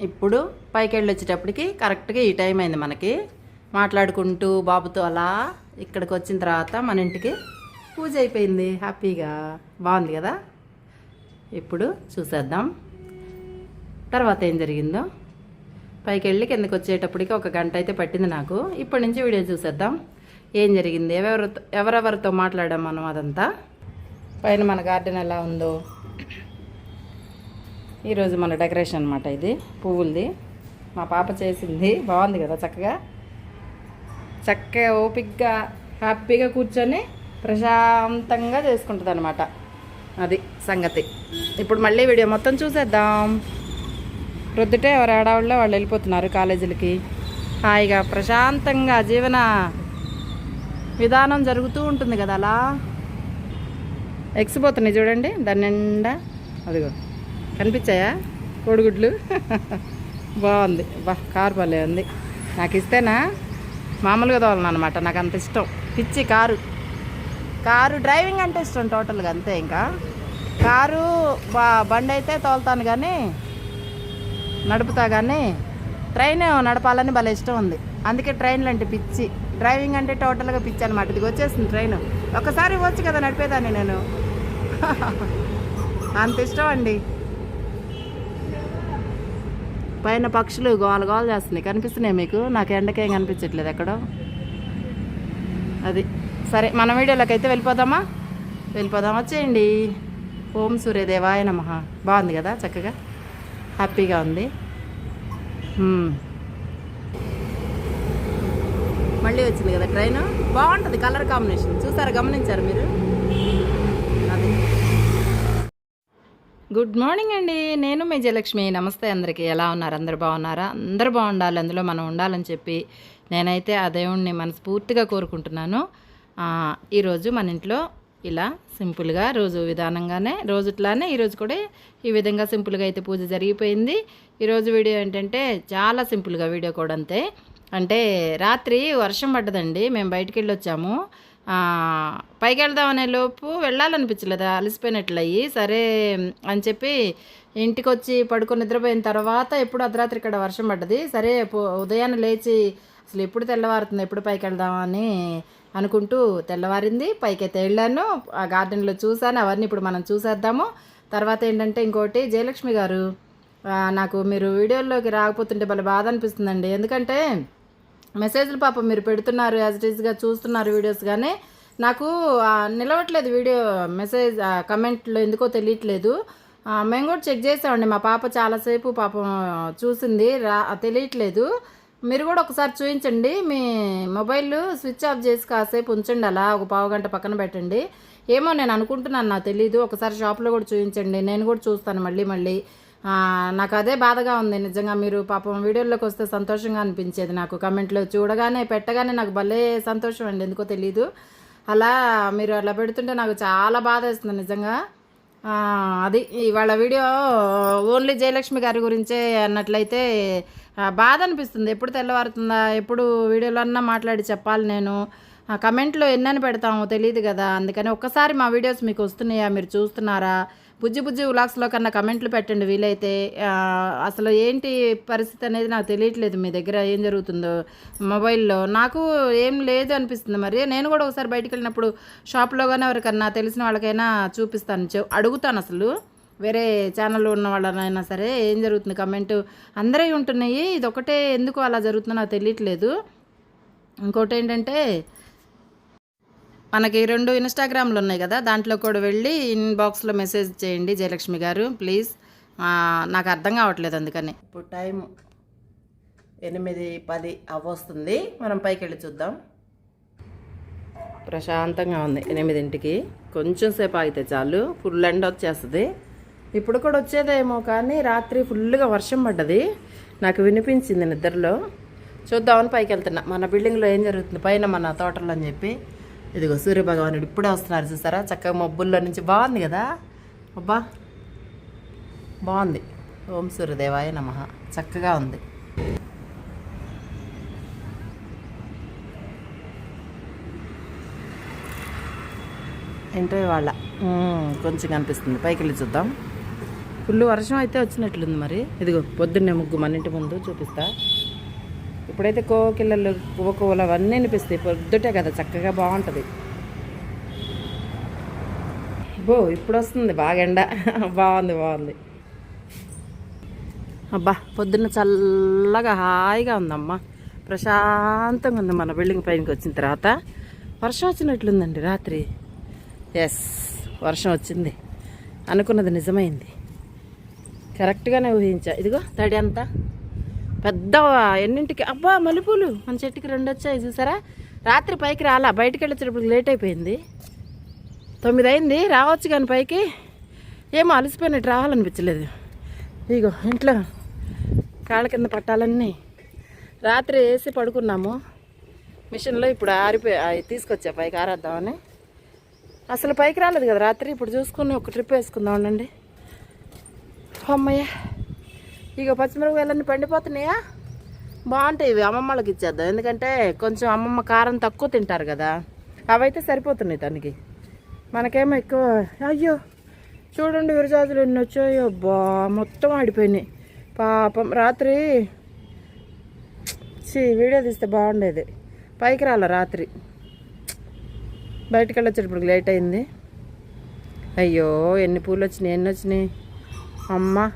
ఇప్పుడు పైకి వెళ్ళి వచ్చేటప్పటికి కరెక్ట్గా ఈ టైం అయింది మనకి. మాట్లాడుకుంటూ బాబుతో అలా ఇక్కడికి వచ్చిన తర్వాత మన ఇంటికి పూజ అయిపోయింది హ్యాపీగా. బాగుంది కదా? ఇప్పుడు చూసేద్దాం. తర్వాత ఏం జరిగిందో. పైకి వెళ్ళి కిందకి వచ్చేటప్పటికి ఒక గంట అయితే పట్టింది నాకు. ఇప్పటి నుంచి వీడియో చూసేద్దాం. ఏం జరిగింది? ఎవరెవరితో ఎవరెవరితో మాట్లాడాం మనం అదంతా? పైన మన గార్డెన్ ఎలా ఉందో. ఈరోజు మన డెకరేషన్ అనమాట ఇది పువ్వులది. మా పాప చేసింది బాగుంది కదా చక్కగా. చక్కగా ఓపిక్గా హ్యాపీగా కూర్చొని ప్రశాంతంగా చేసుకుంటుంది అనమాట అది సంగతి. ఇప్పుడు మళ్ళీ వీడియో మొత్తం చూసేద్దాం. ప్రొద్దుటే ఎవరు ఏడావుల్లో వాళ్ళు వెళ్ళిపోతున్నారు కాలేజీలకి. హాయిగా ప్రశాంతంగా జీవన విధానం జరుగుతూ ఉంటుంది కదా అలా. ఎక్సిపోతున్నాయి చూడండి దాని నిండా. అదిగో. కనిపించాయా? కోడిగుడ్లు? బాగుంది. బా కారు భలే ఉంది. నాకు ఇస్తేనా? మామూలుగా తోలను అనమాట నాకు అంత ఇష్టం. పిచ్చి కారు. కారు డ్రైవింగ్ అంటే ఇష్టం టోటల్గా అంతే ఇంకా. కారు బా బండి అయితే తోలుతాను కానీ నడుపుతా కానీ ట్రైన్ నడపాలని భలే ఇష్టం ఉంది. అందుకే ట్రైన్లు అంటే పిచ్చి. డ్రైవింగ్ అంటే టోటల్గా పిచ్చి అనమాట ఇది వచ్చేసింది ట్రైన్. ఒకసారి ఇవ్వచ్చు కదా నడిపేదాన్ని నేను. అంత ఇష్టం అండి. పైన పక్షులు గోల గోల చేస్తున్నాయి. కనిపిస్తున్నాయి మీకు? నాకు ఎండకేం కనిపించట్లేదు ఎక్కడో. అది. సరే మన వీడియోలోకి అయితే వెళ్ళిపోదామా? వెళ్ళిపోదాం వచ్చేయండి. ఓం సూర్యదేవాయ నమ. బాగుంది కదా చక్కగా? హ్యాపీగా ఉంది. మళ్ళీ వచ్చింది కదా ట్రైన్? బాగుంటుంది కలర్ కాంబినేషన్. చూసారా? గమనించారు మీరు అది గుడ్ మార్నింగ్ అండి. నేను మీ జయలక్ష్మి. నమస్తే అందరికీ. ఎలా ఉన్నారు? అందరు బాగున్నారా? అందరు బాగుండాలి. అందులో మనం ఉండాలని చెప్పి నేనైతే ఆ దేవుణ్ణి మనస్ఫూర్తిగా కోరుకుంటున్నాను. ఈరోజు మన ఇంట్లో ఇలా సింపుల్గా రోజు విధానంగానే రోజు ఇట్లానే ఈరోజు కూడా ఈ విధంగా సింపుల్గా అయితే పూజ జరిగిపోయింది. ఈరోజు వీడియో ఏంటంటే చాలా సింపుల్గా వీడియో కూడా అంతే. అంటే రాత్రి వర్షం పడ్డదండి. మేము బయటికి వెళ్ళి వచ్చాము పైకి వెళ్దామనే లోపు వెళ్ళాలనిపించలేదు? అలసిపోయినట్లయ్యి. సరే అని చెప్పి ఇంటికి వచ్చి పడుకొని నిద్రపోయిన తర్వాత ఎప్పుడు అర్ధరాత్రి ఇక్కడ వర్షం పడ్డది. సరే పో- ఉదయాన్నే లేచి అసలు ఎప్పుడు తెల్లవారుతుంది ఎప్పుడు పైకి వెళ్దామని అనుకుంటూ తెల్లవారింది. పైకైతే వెళ్ళాను. ఆ గార్డెన్లో చూశాను. అవన్నీ ఇప్పుడు మనం చూసేద్దాము. తర్వాత ఏంటంటే ఇంకోటి జయలక్ష్మి గారు నాకు మీరు వీడియోల్లోకి రాకపోతుంటే భలే బాధ అనిపిస్తుందండి. ఎందుకంటే మెసేజ్లు పాపం మీరు పెడుతున్నారు యాజ్ ఇట్ ఈస్గా చూస్తున్నారు వీడియోస్ కానీ నాకు నిలవట్లేదు వీడియో మెసేజ్ కమెంట్లో ఎందుకో తెలియట్లేదు. మేము కూడా చెక్ చేసామండి. మా పాప చాలాసేపు పాపం చూసింది రా తెలియట్లేదు. మీరు కూడా ఒకసారి చూపించండి మీ మొబైల్ స్విచ్ ఆఫ్ చేసి కాసేపు ఉంచండి అలా ఒక పావు గంట పక్కన పెట్టండి. ఏమో నేను అనుకుంటున్నాను నాకు తెలీదు. ఒకసారి షాప్లో కూడా చూపించండి నేను కూడా చూస్తాను మళ్ళీ మళ్ళీ. నాకు అదే బాధగా ఉంది. నిజంగా మీరు పాపం వీడియోలోకి వస్తే సంతోషంగా అనిపించేది నాకు. కమెంట్లో చూడగానే పెట్టగానే నాకు భలే సంతోషం అండి. ఎందుకో తెలీదు. అలా మీరు అలా పెడుతుంటే నాకు చాలా బాధ వేస్తుంది నిజంగా. అది ఇవాళ వీడియో ఓన్లీ జయలక్ష్మి గారి గురించే అన్నట్లయితే బాధ అనిపిస్తుంది. ఎప్పుడు తెల్లవారుతుందా ఎప్పుడు వీడియోలో అన్నా మాట్లాడి చెప్పాలి నేను. కమెంట్లో ఎన్నని పెడతామో తెలియదు కదా. అందుకని ఒక్కసారి మా వీడియోస్ మీకు వస్తున్నాయా? మీరు చూస్తున్నారా? బుజ్జి బుజ్జి వ్లాగ్స్లో కన్నా కమెంట్లు పెట్టండి వీలైతే. అసలు ఏంటి పరిస్థితి అనేది నాకు తెలియట్లేదు మీ దగ్గర ఏం జరుగుతుందో మొబైల్లో. నాకు ఏం లేదు అనిపిస్తుంది మరి. నేను కూడా ఒకసారి బయటకు వెళ్ళినప్పుడు షాప్లో కానీ ఎవరికన్నా తెలిసిన వాళ్ళకైనా చూపిస్తాను. చె- అడుగుతాను అసలు. వేరే ఛానల్లో ఉన్న వాళ్ళనైనా సరే ఏం జరుగుతుంది కమెంట్ అందరే ఉంటున్నాయి. ఇది ఒకటే ఎందుకు అలా జరుగుతుందో నాకు తెలియట్లేదు. ఇంకోటి ఏంటంటే మనకి రెండు ఇన్స్టాగ్రామ్లు ఉన్నాయి కదా దాంట్లో కూడా వెళ్ళి ఇన్బాక్స్లో మెసేజ్ చేయండి జయలక్ష్మి గారు ప్లీజ్ నాకు అర్థం కావట్లేదు అందుకని. ఇప్పుడు టైం ఎనిమిది పది అవ్వొస్తుంది. మనం పైకి వెళ్ళి చూద్దాం. ప్రశాంతంగా ఉంది ఎనిమిదింటికి. కొంచెం సేపు ఆగితే చాలు. ఫుల్ ఎండ వచ్చేస్తుంది. ఇప్పుడు కూడా వచ్చేదేమో కానీ రాత్రి ఫుల్గా వర్షం పడ్డది. నాకు వినిపించింది నిద్రలో. చూద్దామని పైకి వెళ్తున్నా. మన బిల్డింగ్లో ఏం జరుగుతుంది? పైన మన తోటలో అని చెప్పి. ఇదిగో సూర్యభగవానుడు ఇప్పుడే వస్తున్నారు చూసారా? చక్కగా మబ్బుల్లో నుంచి బాగుంది కదా? అబ్బా బాగుంది. ఓం సూర్యదేవాయ నమ. చక్కగా ఉంది. ఏంటో వాళ్ళ కొంచెం కనిపిస్తుంది. పైకి వెళ్ళి చూద్దాం. ఫుల్ వర్షం అయితే వచ్చినట్లుంది మరి. ఇదిగో పొద్దున్నే ముగ్గు మన ఇంటి ముందు చూపిస్తా. ఇప్పుడైతే కోకిళ్ళలు కోకోలు అవన్నీ అనిపిస్తాయి పొద్దుటే కదా చక్కగా బాగుంటుంది. బో ఇప్పుడు వస్తుంది బాగా ఎండ. బాగుంది బాగుంది. అబ్బా పొద్దున్న చల్లగా హాయిగా ఉందమ్మా. ప్రశాంతంగా ఉంది మన బిల్డింగ్ పైనకి వచ్చిన తర్వాత. వర్షం వచ్చినట్లుందండి రాత్రి. ఎస్ వర్షం వచ్చింది. అనుకున్నది నిజమైంది. కరెక్ట్గానే ఊహించా. ఇదిగో తడి అంతా. పెద్ద ఎన్నింటికి? అబ్బా మల్లెపూలు. మన చెట్టుకి రెండు వచ్చాయి చూసారా? రాత్రి పైకి రాలా. బయటికి వెళ్ళేటప్పుడు లేట్ అయిపోయింది. తొమ్మిది అయింది. రావచ్చు కానీ పైకి. ఏమో అలసిపోయినట్టు రావాలనిపించలేదు. ఇగో ఇంట్లో కాళ్ళ కింద పట్టాలన్నీ రాత్రి వేసి పడుకున్నాము. మిషన్లో ఇప్పుడు ఆరిపోయి అవి తీసుకొచ్చా పైకి ఆరేద్దామని. అసలు పైకి రాలేదు కదా రాత్రి. ఇప్పుడు చూసుకుని ఒక ట్రిప్ వేసుకుందాం ఉండండి. అమ్మయ్య. ఇక పచ్చిమిరపకాయలన్నీ పండిపోతున్నాయా? బాగుంటాయి ఇవి అమ్మమ్మలకి ఇచ్చేద్దాం. ఎందుకంటే కొంచెం అమ్మమ్మ కారం తక్కువ తింటారు కదా. అవైతే సరిపోతున్నాయి తనకి. మనకేమో ఎక్కువ అయ్యో చూడండి విరజాజులు ఎన్ని వచ్చాయో బా మొత్తం ఆడిపోయినాయి. పాపం రాత్రి చీ వీడియో తీస్తే బాగుండేది. పైకి రాల రాత్రి. బయటికి వెళ్ళొచ్చేటప్పుడు లేట్ అయింది. అయ్యో ఎన్ని పూలు వచ్చినాయి ఎన్ని వచ్చినాయి? అమ్మ.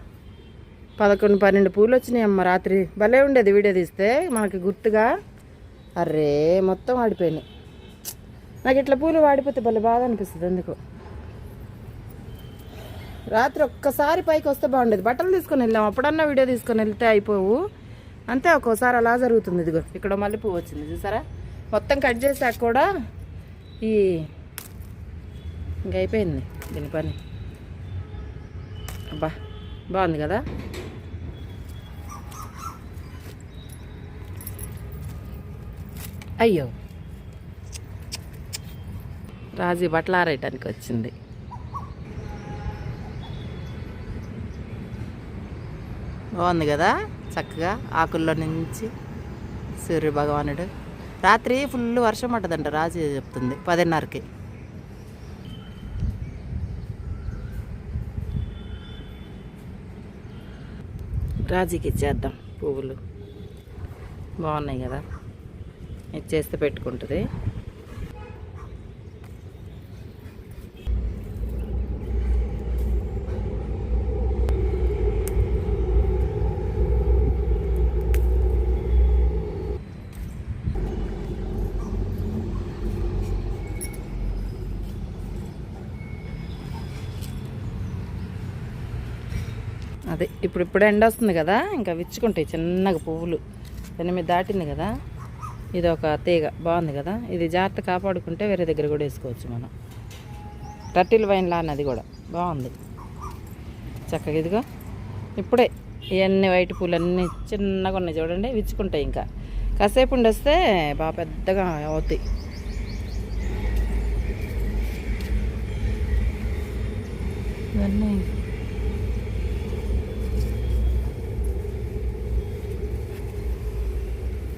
పదకొండు పన్నెండు పూలు వచ్చినాయి అమ్మ రాత్రి. భలే ఉండేది వీడియో తీస్తే. మనకి గుర్తుగా అర్రే మొత్తం వాడిపోయినాయి నాకు ఇట్లా పూలు వాడిపోతే భలే బాధ అనిపిస్తుంది ఎందుకు రాత్రి ఒక్కసారి పైకి వస్తే బాగుండేది. బట్టలు తీసుకొని వెళ్ళాం. అప్పుడన్నా వీడియో తీసుకొని వెళ్తే అయిపోవు. అంతే ఒక్కోసారి అలా జరుగుతుంది ఇదిగో. ఇక్కడ మళ్ళీ పువ్వు వచ్చింది చూసారా? మొత్తం కట్ చేసాక కూడా ఈ ఇంక అయిపోయింది దీని పని. అబ్బా బాగుంది కదా? అయ్యో. రాజీ బట్టలు ఆరేయటానికి వచ్చింది. బాగుంది కదా? చక్కగా ఆకుల్లో నుంచి సూర్య భగవానుడు. రాత్రి ఫుల్ వర్షం పడ్డదంట రాజు చెప్తుంది పదిన్నరకి. రాజీకి ఇచ్చేద్దాం పువ్వులు. బాగున్నాయి కదా? ఇచ్చేస్తే పెట్టుకుంటుంది. అదే ఇప్పుడు ఇప్పుడు ఎండ వస్తుంది కదా ఇంకా విచ్చుకుంటాయి చిన్నగా పువ్వులు. ఎనిమిది దాటింది కదా. ఇది ఒక తీగ. బాగుంది కదా? ఇది జాగ్రత్త కాపాడుకుంటే వేరే దగ్గర కూడా వేసుకోవచ్చు మనం. టర్టిల్ వైన్ లాన్నది కూడా. బాగుంది. చక్కగా ఇదిగో. ఇప్పుడే ఇవన్నీ వైట్ పూలు అన్నీ చిన్నగా ఉన్నాయి చూడండి విచ్చుకుంటాయి ఇంకా. కాసేపు ఉండొస్తే బాగా పెద్దగా అవుతాయి. ఇవన్నీ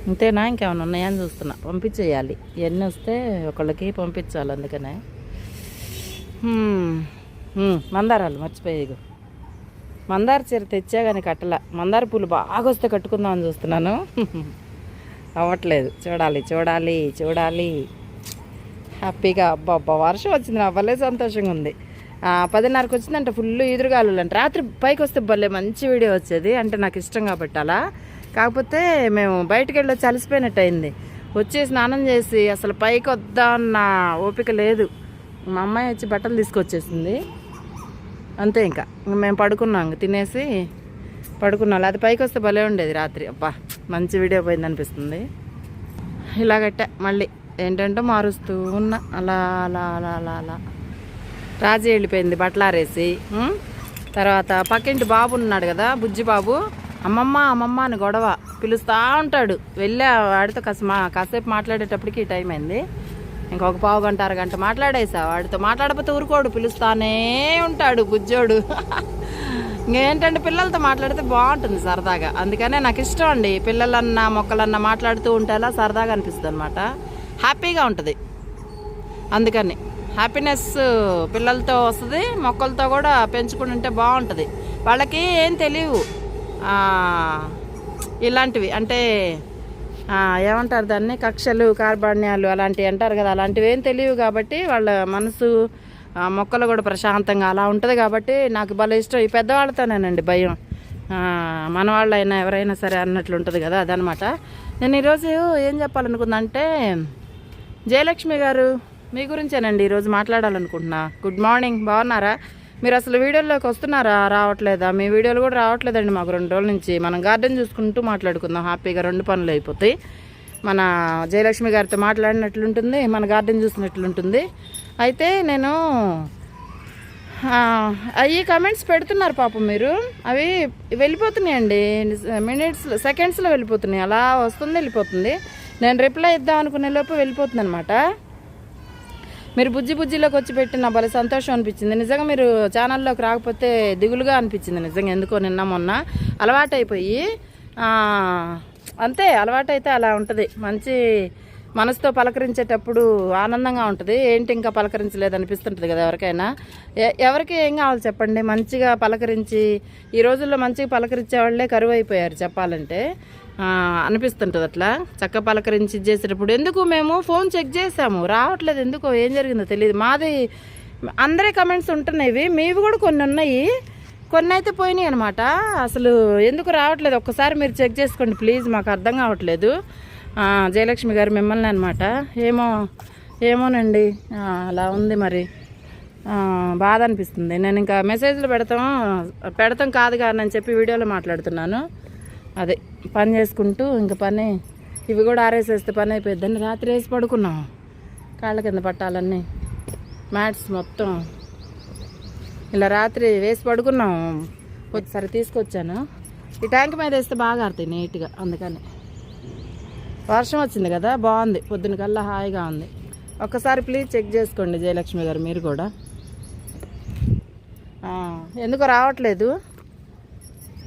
అంతేనా? ఇంకేమైనా ఉన్నాయని చూస్తున్నా. పంపించేయాలి. ఇవన్నీ వస్తే ఒకళ్ళకి పంపించాలి అందుకనే. మందారాలు మర్చిపోయి మందార చీర తెచ్చా కానీ కట్టల. మందార పూలు బాగా వస్తే కట్టుకుందామని చూస్తున్నాను. అవ్వట్లేదు. చూడాలి చూడాలి చూడాలి. హ్యాపీగా అబ్బా అబ్బా వర్షం వచ్చింది నా భలే సంతోషంగా ఉంది. పదిన్నరకు వచ్చిందంటే ఫుల్ ఈదురుగాలు అంటే. రాత్రి పైకి వస్తే భలే మంచి వీడియో వచ్చేది. అంటే నాకు ఇష్టం కాబట్టి అలా. కాకపోతే మేము బయటికి వెళ్ళి వచ్చి అలసిపోయినట్టు అయింది వచ్చి స్నానం చేసి అసలు పైకి వద్దా అన్న ఓపిక లేదు. మా అమ్మాయి వచ్చి బట్టలు తీసుకొచ్చేసింది. అంతే ఇంకా. మేము పడుకున్నాం. తినేసి పడుకున్నాం. అది పైకి వస్తే భలే ఉండేది రాత్రి. అబ్బా మంచి వీడియో పోయింది అనిపిస్తుంది. ఇలాగట్ట మళ్ళీ ఏంటంటే మారుస్తూ ఉన్నా. అలా అలా అలా అలా అలా. రాజీ వెళ్ళిపోయింది బట్టలు ఆరేసి. తర్వాత పక్కింటి బాబు ఉన్నాడు కదా బుజ్జి బాబు అమ్మమ్మ అమ్మమ్మ అని గొడవ. పిలుస్తూ ఉంటాడు. వెళ్ళా వాడితో కాస్త మా కాసేపు మాట్లాడేటప్పటికి ఈ టైం అయింది. ఇంకొక పావు గంట అరగంట మాట్లాడేసా. వాడితో మాట్లాడకపోతే ఊరుకోడు. పిలుస్తానే ఉంటాడు బుజ్జోడు. ఇంకేంటంటే పిల్లలతో మాట్లాడితే బాగుంటుంది సరదాగా. అందుకనే నాకు ఇష్టం అండి. పిల్లలన్నా మొక్కలన్నా మాట్లాడుతూ ఉంటేలా సరదాగా అనిపిస్తుంది అనమాట హ్యాపీగా ఉంటుంది. అందుకని హ్యాపీనెస్ పిల్లలతో వస్తుంది. మొక్కలతో కూడా పెంచుకుంటుంటే బాగుంటుంది. వాళ్ళకి ఏం తెలియవు. ఇలాంటివి. అంటే ఏమంటారు దాన్ని? కక్షలు కార్బాణ్యాలు అలాంటివి అంటారు కదా. అలాంటివి ఏం తెలియవు కాబట్టి వాళ్ళ మనసు మొక్కలు కూడా ప్రశాంతంగా అలా ఉంటుంది కాబట్టి నాకు భలే ఇష్టం. ఈ పెద్దవాళ్ళతోనేనండి భయం. మనవాళ్ళైనా మన వాళ్ళైనా ఎవరైనా సరే అన్నట్లు ఉంటుంది కదా అదనమాట. నేను ఈరోజు ఏం చెప్పాలనుకుందంటే జయలక్ష్మి గారు మీ గురించేనండి ఈరోజు మాట్లాడాలనుకుంటున్నా. Good morning. బాగున్నారా? మీరు అసలు వీడియోలోకి వస్తున్నారా? రావట్లేదా? మీ వీడియోలు కూడా రావట్లేదండి మాకు రెండు రోజుల నుంచి. మనం గార్డెన్ చూసుకుంటూ మాట్లాడుకుందాం. హ్యాపీగా రెండు పనులు అయిపోతాయి. మన జయలక్ష్మి గారితో మాట్లాడినట్లుంటుంది మన గార్డెన్ చూసినట్లుంటుంది. అయితే నేను అవి కమెంట్స్ పెడుతున్నారు పాపం మీరు. అవి వెళ్ళిపోతున్నాయండి. మినిట్స్లో సెకండ్స్లో వెళ్ళిపోతున్నాయి. అలా వస్తుంది వెళ్ళిపోతుంది. నేను రిప్లై ఇద్దాం అనుకునే లోపు వెళ్ళిపోతుంది అనమాట మీరు బుజ్జి బుజ్జిలోకి వచ్చి పెట్టిన భలే సంతోషం అనిపించింది. నిజంగా మీరు ఛానల్లోకి రాకపోతే దిగులుగా అనిపించింది నిజంగా ఎందుకో నిన్న మొన్న. అలవాటైపోయి అంతే అలవాటైతే అలా ఉంటుంది. మంచి మనసుతో పలకరించేటప్పుడు ఆనందంగా ఉంటుంది. ఏంటి ఇంకా పలకరించలేదు అనిపిస్తుంటుంది కదా ఎవరికైనా. ఎ- ఎవరికి ఏం కావాలి చెప్పండి? మంచిగా పలకరించి ఈ రోజుల్లో మంచిగా పలకరించే వాళ్ళే కరువు అయిపోయారు చెప్పాలంటే. అనిపిస్తుంటుంది అట్లా. చక్క పలకరించి ఇది చేసేటప్పుడు ఎందుకు మేము ఫోన్ చెక్ చేసాము రావట్లేదు ఎందుకో? ఏం జరిగిందో తెలియదు మాది అందరి కమెంట్స్ ఉంటున్నాయి మీవి కూడా కొన్ని ఉన్నాయి. కొన్ని అయితే పోయినాయి అనమాట అసలు ఎందుకు రావట్లేదు? ఒక్కసారి మీరు చెక్ చేసుకోండి ప్లీజ్. మాకు అర్థం కావట్లేదు. జయలక్ష్మి గారు మిమ్మల్ని అనమాట ఏమో ఏమోనండి. అలా ఉంది మరి. బాధ అనిపిస్తుంది. నేను ఇంకా మెసేజ్లు పెడతాం పెడతాం కాదు కానీ అని చెప్పి వీడియోలో మాట్లాడుతున్నాను. అదే పని చేసుకుంటూ ఇంకా పని ఇవి కూడా ఆరేసేస్తే పని అయిపోద్దని రాత్రి వేసి పడుకున్నాం. కాళ్ళ కింద పట్టాలన్నీ. మ్యాట్స్ మొత్తం ఇలా రాత్రి వేసి పడుకున్నాం. ఒకసారి తీసుకొచ్చాను. ఈ ట్యాంక్ మీద వేస్తే బాగా ఆడతాయి నీట్గా అందుకని. వర్షం వచ్చింది కదా బాగుంది. పొద్దున కల్లా హాయిగా ఉంది. ఒక్కసారి ప్లీజ్ చెక్ చేసుకోండి జయలక్ష్మి గారు మీరు కూడా. ఎందుకో రావట్లేదు.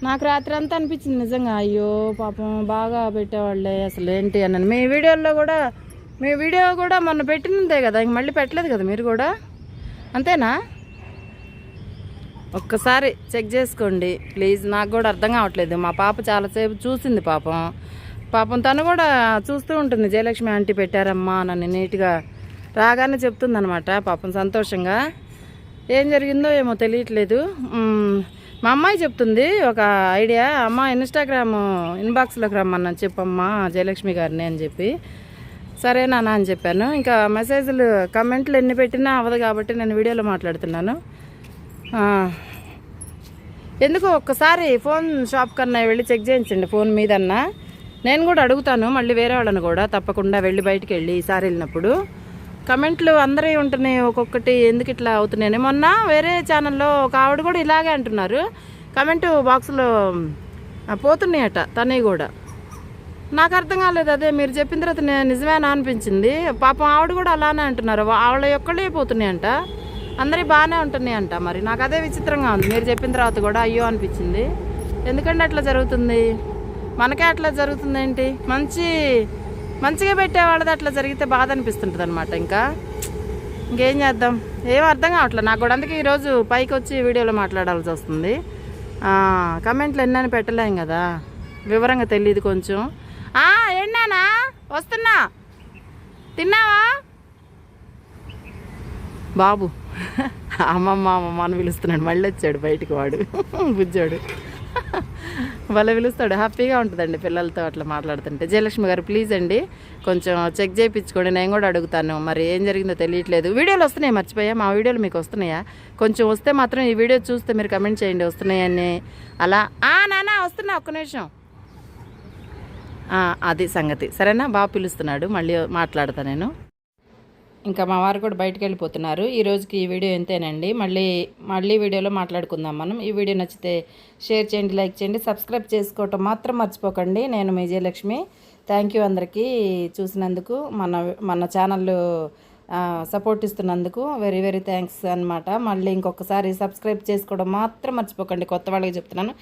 నాకు రాత్రి అంతా అనిపించింది నిజంగా. అయ్యో పాపం బాగా పెట్టేవాళ్ళే అసలు ఏంటి అన్నాను మీ వీడియోల్లో కూడా మీ వీడియో కూడా మొన్న పెట్టినదే కదా ఇంక మళ్ళీ పెట్టలేదు కదా మీరు కూడా? అంతేనా? ఒక్కసారి చెక్ చేసుకోండి. ప్లీజ్ నాకు కూడా అర్థం కావట్లేదు. మా పాప చాలాసేపు చూసింది పాపం. పాపం తను కూడా చూస్తూ ఉంటుంది జయలక్ష్మి ఆంటీ పెట్టారమ్మా నన్ను నీట్గా రాగానే చెప్తుందనమాట పాపం సంతోషంగా. ఏం జరిగిందో ఏమో తెలియట్లేదు. మా అమ్మాయి చెప్తుంది ఒక ఐడియా అమ్మ ఇన్స్టాగ్రామ్ ఇన్బాక్స్లోకి రమ్మన్నాను చెప్పమ్మా జయలక్ష్మి గారిని అని చెప్పి. సరే నాన్న అని చెప్పాను. ఇంకా మెసేజ్లు కమెంట్లు ఎన్ని పెట్టినా అవ్వదు కాబట్టి నేను వీడియోలో మాట్లాడుతున్నాను. ఎందుకు ఒక్కసారి ఫోన్ షాప్ కన్నా వెళ్ళి చెక్ చేయించండి ఫోన్ మీదన్నా. నేను కూడా అడుగుతాను మళ్ళీ వేరే వాళ్ళని కూడా తప్పకుండా వెళ్ళి బయటికి వెళ్ళి ఈసారి వెళ్ళినప్పుడు. కమెంట్లు అందరూ ఉంటున్నాయి ఒక్కొక్కటి ఎందుకు ఇట్లా అవుతున్నాయని. మొన్న వేరే ఛానల్లో ఒక ఆవిడ కూడా ఇలాగే అంటున్నారు. కమెంటు బాక్స్లో పోతున్నాయట తనవి కూడా. నాకు అర్థం కాలేదు అదే మీరు చెప్పిన తర్వాత నేను నిజమేనా అనిపించింది. పాపం ఆవిడ కూడా అలానే అంటున్నారు. ఆవిడ ఒక్కళ్ళే పోతున్నాయంట. అందరి బాగానే ఉంటున్నాయంట మరి. నాకు అదే విచిత్రంగా ఉంది. మీరు చెప్పిన తర్వాత కూడా అయ్యో అనిపించింది. ఎందుకంటే అట్లా జరుగుతుంది? మనకే అట్లా జరుగుతుంది ఏంటి మంచి మంచిగా పెట్టేవాళ్ళది అట్లా జరిగితే బాధ అనిపిస్తుంటుంది అనమాట ఇంకా. ఇంకేం చేద్దాం? ఏం అర్థం కావట్లేదు నాకు కూడా అందుకే ఈరోజు పైకి వచ్చి వీడియోలో మాట్లాడాల్సి వస్తుంది. కమెంట్లు ఎన్నని పెట్టలేం కదా. వివరంగా తెలియదు కొంచెం. ఎన్నానా? వస్తున్నా. తిన్నావా? బాబు. అమ్మమ్మ అమ్మమ్మ అని పిలుస్తున్నాడు. మళ్ళీ వచ్చాడు బయటకు వాడు. బుజ్జాడు. వాళ్ళ పిలుస్తాడు. హ్యాపీగా ఉంటుందండి పిల్లలతో అట్లా మాట్లాడుతుంటే. జయలక్ష్మి గారు ప్లీజ్ అండి కొంచెం చెక్ చేయించుకోండి. నేను కూడా అడుగుతాను. మరి ఏం జరిగిందో తెలియట్లేదు. వీడియోలు వస్తున్నాయి? మర్చిపోయా? మా వీడియోలు మీకు వస్తున్నాయా? కొంచెం వస్తే మాత్రం ఈ వీడియో చూస్తే మీరు కమెంట్ చేయండి. వస్తున్నాయని. అలా. ఆ నాన్న వస్తున్నా ఒక్క నిమిషం. అది సంగతి. సరేనా? బాగా పిలుస్తున్నాడు. మళ్ళీ మాట్లాడతా నేను. ఇంకా మా వారు కూడా బయటకు వెళ్ళిపోతున్నారు. ఈ రోజుకి ఈ వీడియో ఎంతేనండి మళ్ళీ మళ్ళీ వీడియోలో మాట్లాడుకుందాం మనం. ఈ వీడియో నచ్చితే షేర్ చేయండి లైక్ చేయండి సబ్స్క్రైబ్ చేసుకోవటం మాత్రం మర్చిపోకండి. నేను మీ థ్యాంక్ యూ అందరికీ చూసినందుకు మన మన ఛానల్ సపోర్ట్ ఇస్తున్నందుకు వెరీ వెరీ థ్యాంక్స్ అన్నమాట. మళ్ళీ ఇంకొకసారి సబ్స్క్రైబ్ చేసుకోవడం మాత్రం మర్చిపోకండి. కొత్త వాళ్ళకి చెప్తున్నాను.